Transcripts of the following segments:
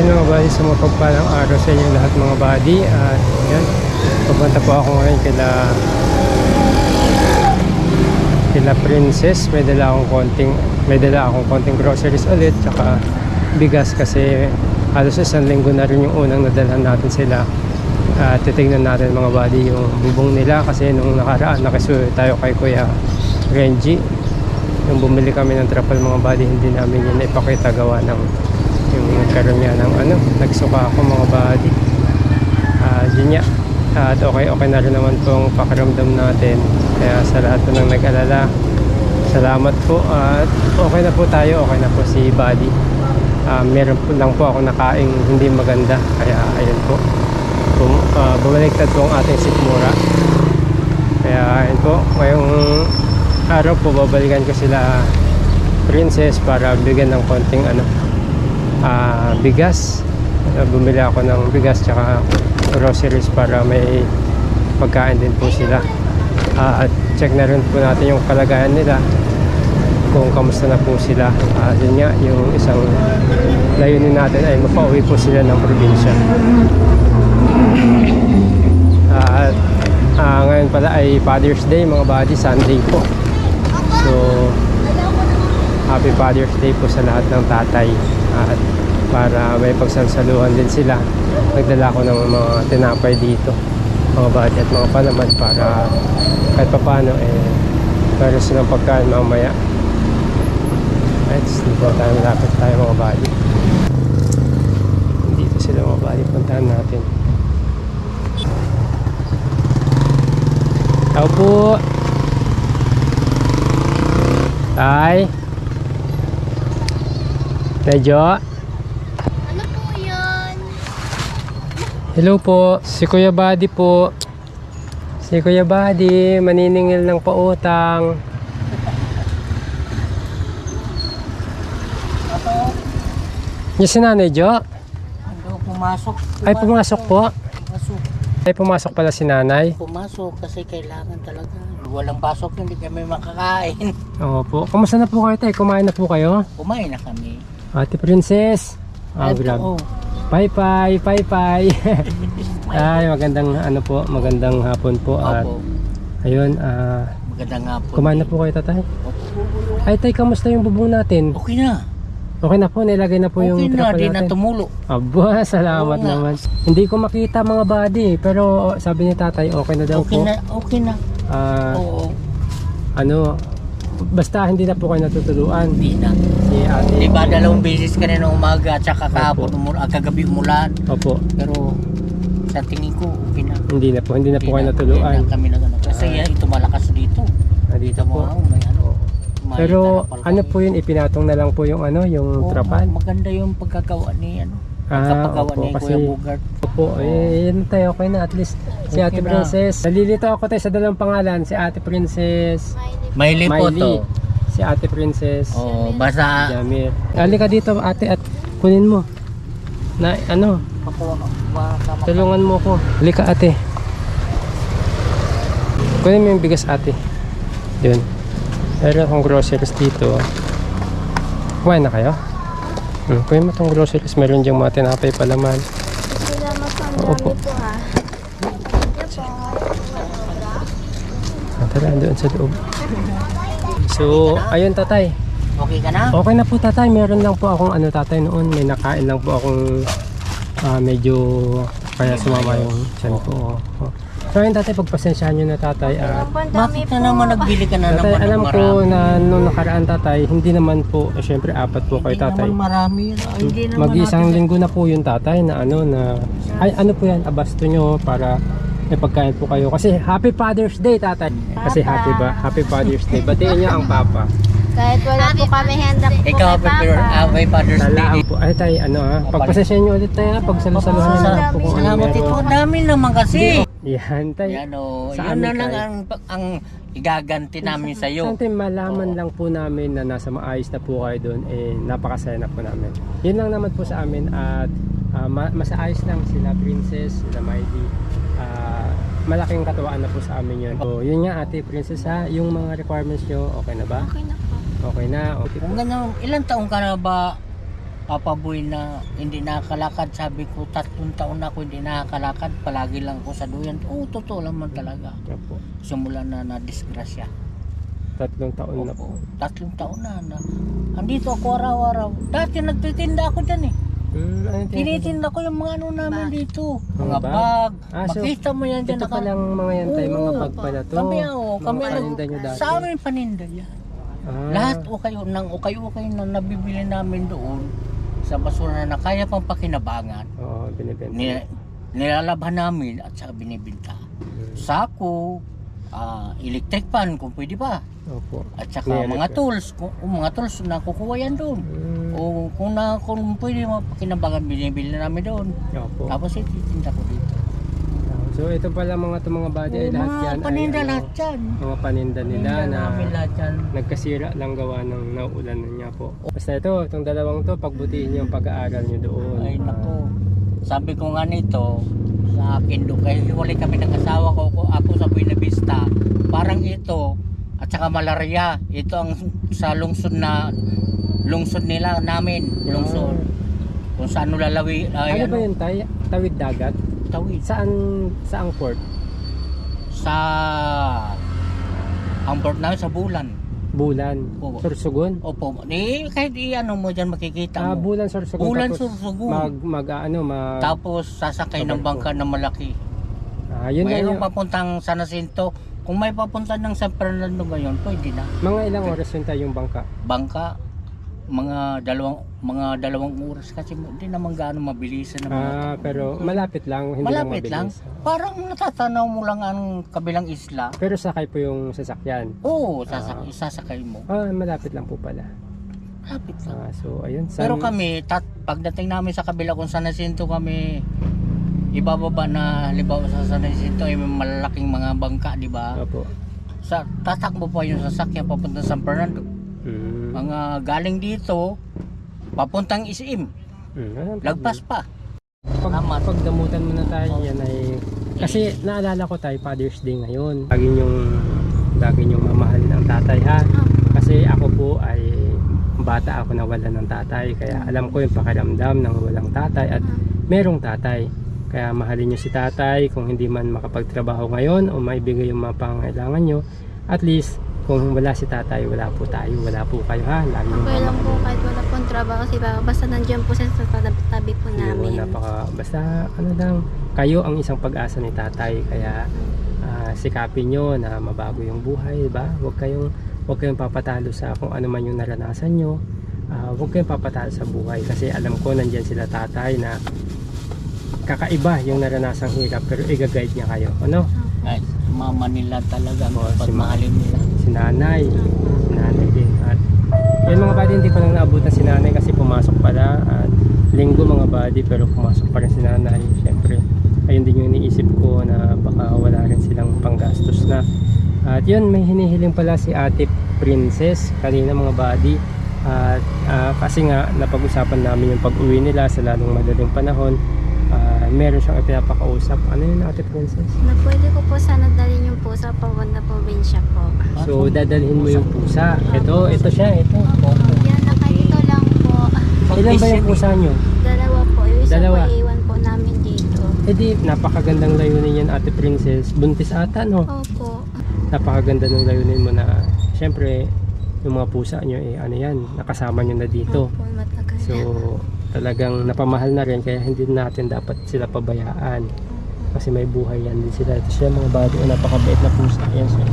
Yan mga buddy, sa mapagpalang araw sa inyo lahat mga buddy. At yan, papunta po ako ngayon kila kila Princess. May dala akong konting, may dala akong konting groceries ulit. Tsaka bigas kasi halos isang linggo na rin yung unang nadalhan natin sila. At titignan natin mga buddy yung bubong nila kasi nung nakaraan nakisuyo tayo kay Kuya Renji. Yung bumili kami ng trapal mga buddy, hindi namin yun ipakita gawa ng yung nagkaroon niya ng ano, nagsuka ako mga buddy. Ah, yun nga. At okay, okay na rin naman pong pakiramdam natin. Kaya sa lahat po ng nag-alala, salamat po. At okay na po tayo, okay na po si buddy. Ah, meron po lang po ako nakaing hindi maganda. Kaya ayun po. Bum, ah, bumaliktad po ang ating sikmura. Kaya ayun po, ngayong araw po babalikan ko sila princess para bigyan ng konting ano ah, bigas. Uh, bumili ako ng bigas tsaka groceries para may pagkain din po sila. Ah, at check na rin po natin yung kalagayan nila kung kamusta na po sila. Ah, yun nga yung isang layunin natin ay mapauwi po sila ng probinsya. Ah, at ah, ngayon pala ay Father's Day mga buddy Sunday po. So Happy Father's Day po sa lahat ng tatay at para may pagsansaluhan din sila. Nagdala ko ng mga tinapay dito mga buddy at mga palaman para kahit papano eh meron silang pagkain mamaya. Right dito tayo malapit tayo mga buddy dito sila mga buddy puntahan natin. Tao po. Tay Medyo. Ano po yun? Hello po, si Kuya Buddy po. Si Kuya Buddy, maniningil ng pautang. Yung si Nanay Jo? Ano, pumasok. Ay, pumasok po. Pumasok. Ay, pumasok pala si Nanay. Pumasok kasi kailangan talaga. Walang pasok, hindi kami makakain. Oo po. Kamusta na po kayo tay? Kumain na po kayo? Kumain na kami. Ate Princess. Ah, oh. Bye bye, bye bye. Ay, magandang ano po, magandang hapon po. At Opo. ayun, ah, Maganda nga po. kumain na po kayo tatay. Ay tay, kamusta yung bubong natin? Okay na. Okay na po, nilagay na po yung Okay na, trapal di na natin. tumulo. Aba, salamat Oo nga. naman. Hindi ko makita mga body, pero sabi ni tatay, okay na daw Okay po. na, okay na. Ah, Oo, ano, basta hindi na po kayo natutuluan. hindi na. Di ba dalawang beses ka na umaga at saka kahapon, Opo. umula, ah, kagabi umulan. Opo, Pero sa tingin ko, okay na. hindi na po, hindi na po kayo natuluan. Hindi na kami na gano'n. Kasi Ah. ito malakas dito. Ah, dito mo, po. ah, may ano. may Pero ano po yun, ipinatong na lang po yung ano, yung Oo, trapal. Maganda yung pagkagawa ni ano. Ah, opo, ni kasi-. Opo, eh, yun tayo, okay na at least. Si Okay Ate na. Princess. Nalilito ako tayo sa dalawang pangalan, si Ate Princess. Lipo Miley. to. Si Ate Princess. Oo, basta Jamir. Halika dito ate at kunin mo. Na ano, makama. tulungan mo ko. Halika ate. Kunin mo yung bigas ate. Yun. Meron akong groceries dito. Kumain na kayo? Hmm, kunin mo tong groceries. Meron diyang mga tinapay palaman. Salamat po. Ang Oo dami po. po ha. Ah, Tara, doon sa loob. So, ayun tatay. Okay ka na? Okay na po tatay, meron lang po akong ano tatay noon, may nakain lang po akong ah, medyo kaya sumama yung tiyan ko. Oh. So ayun tatay, pagpasensyahan nyo na tatay. dami Bakit na naman nagbili ka na tatay, naman alam ko na nung nakaraan tatay, hindi naman po, eh, syempre apat po kayo Hindi tatay. naman marami. Hindi naman Mag-isang linggo na po yung tatay na ano na, ay ano po yan, abasto nyo para may pagkain po kayo. Kasi Happy Father's Day tatay. Kasi Papa. happy ba? Happy Father's Day. Batiin niyo ang papa. Kahit wala po kami handa po Ikaw, kay Papa. ah, may Father's Day. Po. Ay tay, ano ha? Pagpasensya nyo ulit tayo ha? Pagsalusaluhan nyo na lang po kung ano Salamat ito. meron. Ang dami naman kasi. Yan tay. Yan o. Sa Yun na lang tayo. ang, ang igaganti namin sa iyo. Sante malaman Oo. lang po namin na nasa maayos na po kayo doon eh napakasaya na po namin. Yun lang naman po sa amin at ah, ma- masaayos lang sila Princess, sila Miley. Ah, malaking katuwaan na po sa amin yun. So, yun nga ate Princess ha, yung mga requirements nyo okay na ba? Okay na po. Okay na, okay po. Kung ganyan, ilang taong ka na ba Papa Boy na hindi nakakalakad. Sabi ko, tatlong taon na ako hindi nakakalakad. Palagi lang ako sa duyan. Oo, totoo naman talaga. Opo. Simula na na-disgrasya. Tatlong taon na po. Opo, tatlong taon na, na. Andito ako araw-araw. Dati nagtitinda ako dyan eh. Hmm, ano yung Tinitinda ko yung mga ano namin dito. Mga bag? bag. Ah, so, Makita mo yan dyan. Ito naka- palang mga yan tayo, mga Oo, bag pala to. Kami oh, kami ang paninda nyo dati. Sa amin paninda yan. Ah, Lahat ukay nang ukay-ukay na nabibili namin doon sa basura na kaya pang pakinabangan. Oo, binibenta. Ni, nilalabhan namin at saka binibenta. Hmm, Sako, ah, electric fan kung pwede pa. Opo. At saka Ni-electric. mga tools, kung, kung mga tools na kukuha yan doon. Hmm, O kung na kung pwede mapakinabangan binibili namin doon. Opo. Tapos ititinda ko dito. So ito pala mga to mga body ay Oo, lahat mga yan paninda ay ano, lahat yan. mga paninda nila Paninda na yan. nagkasira lang gawa ng nauulan niya po. Basta ito, itong dalawang to, pagbutihin niyo ang pag-aaral niyo doon. Ay nako. Sabi ko nga nito sa akin doon kasi hiwalay kami ng asawa ko, ko ako sa Buena Vista. Parang ito at saka malaria. Ito ang sa lungsod na lungsod nila namin, lungsod. Kung saan lalawi Ah, ay ano ba ano, yun tay? Tawid dagat? tawid Saan, saang port? sa ang port namin sa Bulan. Bulan. Oo. Sursugun? Opo, eh, kahit i-ano mo dyan makikita Ah, mo. Bulan Sursugun. Bulan tapos Sursugun. Mag, mag, ah, ano, mag... Tapos sasakay ng bangka na malaki. ah, yun Mayroong yun. papuntang San Jacinto. Kung may papunta ng San Fernando ngayon, pwede na. Mga ilang oras yun tayo yung bangka? Bangka, mga dalawang mga dalawang oras kasi hindi naman gaano mabilisan mga Ah, pero malapit lang, hindi malapit lang lang. mabilis. Parang natatanaw mo lang ang kabilang isla. Pero sakay po yung sasakyan. Oo, sasak isasakay mo. Ah, malapit lang po pala. Malapit lang. Ah, so ayun. San, Pero kami, tat, pagdating namin sa kabila kung San Jacinto kami ibababa na halimbawa sa San Jacinto ay may malalaking mga bangka, di ba? Opo. Sa tatakbo pa yung sasakyan papunta sa San Fernando. Mm. Mga galing dito papuntang Isim. Mm, Lagpas pa. Pag, Tama. pagdamutan muna tayo, yan ay... Kasi naalala ko tayo, Father's Day ngayon. Lagi yung lagi yung mamahal ng tatay ha. Kasi ako po ay bata ako na wala ng tatay. Kaya alam ko yung pakiramdam ng walang tatay at merong tatay. Kaya mahalin nyo si tatay kung hindi man makapagtrabaho ngayon o maibigay yung mga pangailangan nyo. At least, kung wala si tatay, wala po tayo, wala po kayo ha. Lagi yung Okay lang po mamahalin. kahit wala pong trabaho si Baba. Basta nandiyan po siya sa tabi, tabi po Yun, namin. napaka, basta ano lang, kayo ang isang pag-asa ni tatay. Kaya ah, sikapin nyo na mabago yung buhay, di ba? Huwag kayong, huwag kayong papatalo sa kung ano man yung naranasan nyo. Ah, huwag kayong papatalo sa buhay kasi alam ko nandyan sila tatay na kakaiba yung naranasang hirap pero i-guide niya kayo. Ano? Ay, mama nila talaga Oo, si pagmahalin nila. Nanay. Si nanay din. At yun mga buddy, hindi ko lang naabutan si nanay kasi pumasok pala. At linggo mga buddy pero pumasok pa rin si nanay. Siyempre, ayun din yung iniisip ko na baka wala rin silang panggastos na. At yun, may hinihiling pala si ate Princess kanina mga buddy. At ah, kasi nga, napag-usapan namin yung pag-uwi nila sa lalong madaling panahon. Ah, meron siyang ipinapakausap. Ano yun ate Princess? Na pwede ko po sana dalhin yung pusa papunta probinsya po. So dadalhin mo yung pusa. Ito, ito siya, ito. Yan, nakadito lang po. Ilan ba yung pusa nyo? Dalawa po. Yung isa Dalawa. po iwan po namin dito. Eh di, napakagandang layunin yan Ate Princess. Buntis ata, no? Opo. Napakaganda ng layunin mo na, syempre, yung mga pusa nyo, eh, ano yan, nakasama nyo na dito. Opo, matagal So, talagang napamahal na rin, kaya hindi natin dapat sila pabayaan. Kasi may buhay yan din sila. Ito siya mga bado, napakabait na pusa. Yan siya.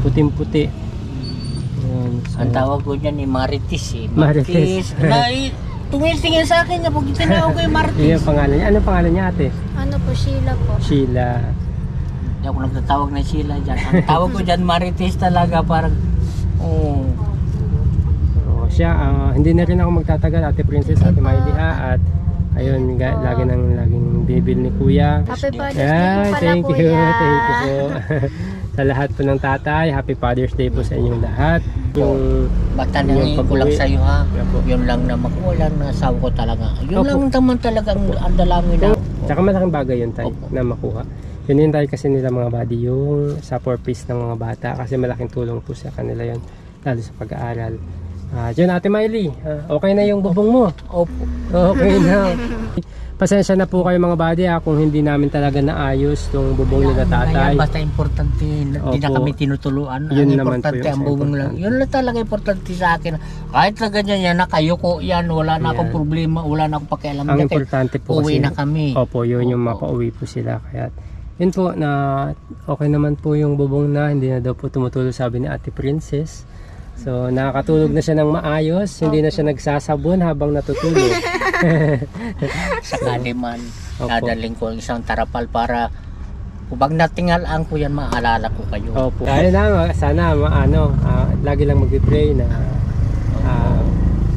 Puting-puti. Yan, so, Ang tawag ko niyan ni Marites eh. Marites. na tumingin sa akin na pag tinawag ko yung Yun Marites. yung pangalan niya. Ano pangalan niya ate? Ano po, Sheila po. Sheila. Hindi ako nagtatawag na sila dyan. Ang tawag ko dyan Marites talaga parang oh, siya, ah, hindi na rin ako magtatagal, Ate Princess, Ate Miley ha, at ayun, ga, lagi nang laging binibil ni Kuya. Happy Father's Day Yan, pala thank you, kuya. thank you po. sa lahat po ng tatay, Happy Father's Day po sa inyong lahat. Yung, na ko lang pag-uwi. sa'yo ha. Po. Yun lang naman ko. Wala na asawa ko talaga. Yun Opo. lang naman talaga ang, ang dalangin na. tsaka malaking bagay yun tayo Opo. na makuha. Yun yun tayo kasi nila mga buddy, yung support piece ng mga bata kasi malaking tulong po sa kanila yun, lalo sa pag-aaral. Ah, yun Ate Miley, ah, okay na yung bubong mo. Opo. Okay na. Pasensya na po kayo mga buddy ha, kung hindi namin talaga naayos yung bubong nila tatay. Ayan, basta importante, hindi na Opo. kami tinutuluan. Yun Ang naman po importante ang bubong lang. importante. Yun lang talaga importante sa akin. Kahit na ganyan yan, nakayuko yan, wala na akong problema, wala na akong pakialam. Ang Dahil importante po Uwi kasi, na kami. opo, yun yung Opo. mapauwi po sila. Kaya, yun po na okay naman po yung bubong na, hindi na daw po tumutulo sabi ni Ate Princess. So, nakakatulog na siya ng maayos, hindi na siya nagsasabon habang natutulog. Sa kaliman, Opo. dadaling ko ang isang tarapal para pag natingalaan ko yan, maalala ko kayo. Opo. Kaya na, sana maano, ah, lagi lang magpipray na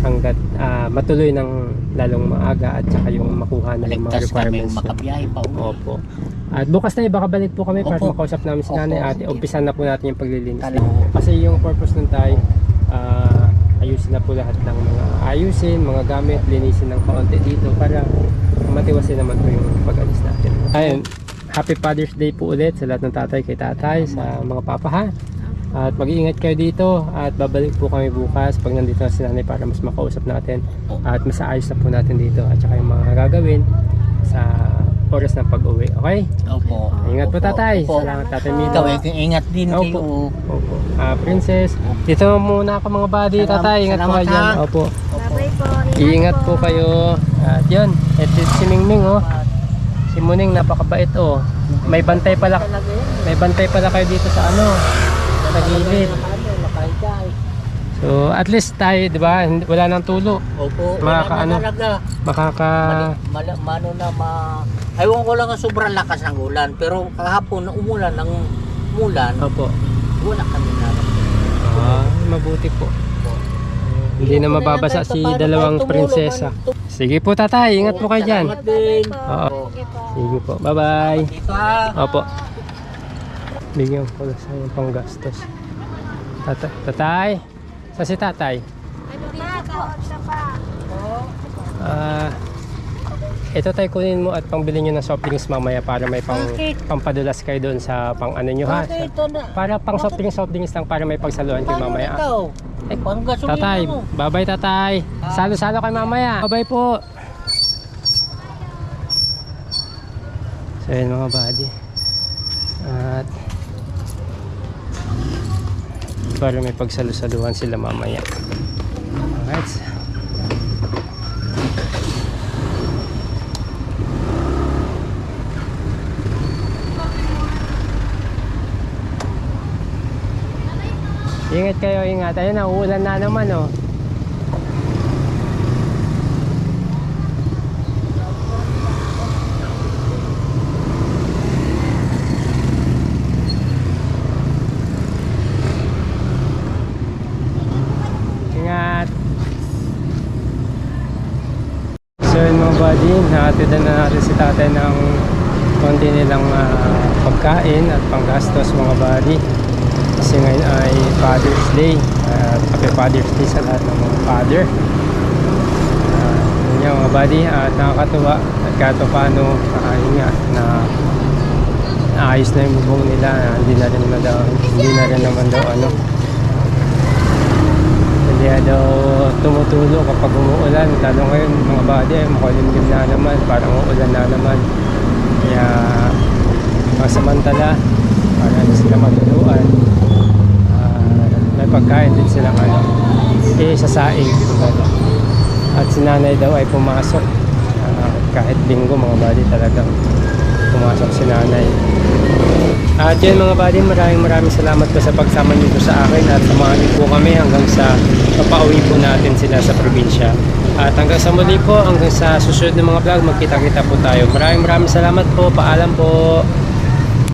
hanggat ah, matuloy ng lalong maaga at saka yung makuha na yung mga kami requirements niya. makabiyahe pa uwi. Opo. At bukas na baka balik po kami para Opo. makausap namin si nanay at umpisan na po natin yung paglilinis. Kasi yung purpose ng tayo, ah, ayusin na po lahat ng mga ayusin, mga gamit, linisin ng kaunti dito para matiwasin naman po yung pag-alis natin. Ayun, Happy Father's Day po ulit sa lahat ng tatay kay tatay, sa mga papa ha. At mag-iingat kayo dito at babalik po kami bukas pag nandito na si nanay para mas makausap natin at mas ayos na po natin dito at saka yung mga gagawin sa oras ng pag-uwi. Okay? Opo. Ingat po Opo. tatay. Opo. Salamat tatay Milo. Ikaw, eh, ingat din Opo. kayo. Opo. Ah, princess. Dito muna ako mga buddy. Salamat- Tatay, ingat po salamat, kayo dyan. ha? Opo. Bye-bye po. Ingat po kayo. At yun. Ito si Mingming oh. Si Muning napakabait oh. May bantay pala. May bantay pala kayo dito sa ano. Ano, nakahiday. So at least tayo, di ba? hindi- Wala nang tulo. Opo, wala kaano? na talaga. Makaka... Mali, mala, mano na ma... Aywan ko lang ang sobrang lakas ng ulan. Pero kahapon na umulan ng umulan, Opo. wala kami na. Ah, mabuti po. Hindi na mababasa si dalawang prinsesa. Sige po tatay, ingat po kayo dyan. Salamat din. Oo. Sige po. Sige po. Bye-bye. Dito ha. Opo. Bigyan ko na sa yung panggastos. Tatay. Tatay. Sa si tatay. Ah, ito tayo kunin mo at pangbili nyo ng soft drinks mamaya para may pang, Bakit? pampadulas kayo doon sa pang ano nyo ha. Ito na. Para pang soft drinks, soft drinks lang para may pagsaluhan kayo Paano mamaya. ikaw? Eh, pang gasolina Tatay, mo. bye-bye tatay. Salo-salo kayo mamaya. Bye-bye po. So yun mga buddy. At para may pagsalo-saluhan sila mamaya. Alright. Ingat kayo, ingat. Ayun na, uulan na naman oh. Ingat. So yun mga buddy, nakatidan na natin si tatay ng konti nilang ah, pagkain at panggastos mga buddy. Kasi ngayon ay Father's Day. At happy Father's Day sa lahat ng mga father. Uh, yun mga buddy at nakakatuwa at pa paano uh, nga na naayos na yung bubong nila hindi na rin naman daw hindi na rin naman daw ano na daw tumutulo kapag umuulan lalo ngayon mga buddy makulimlim na naman parang uulan na naman. Kaya masamantala para sila matuluan Ah, may pagkain din sila ano eh sa saing kumbaga. at si nanay daw ay pumasok. Ah, kahit linggo mga buddy talagang pumasok si nanay at yun mga buddy maraming maraming salamat po sa pagsama niyo po sa akin at samahan niyo po kami hanggang sa mapauwi po natin sila sa probinsya. At hanggang sa muli po hanggang sa susunod na mga vlog magkita kita po tayo. Maraming maraming salamat po. Paalam po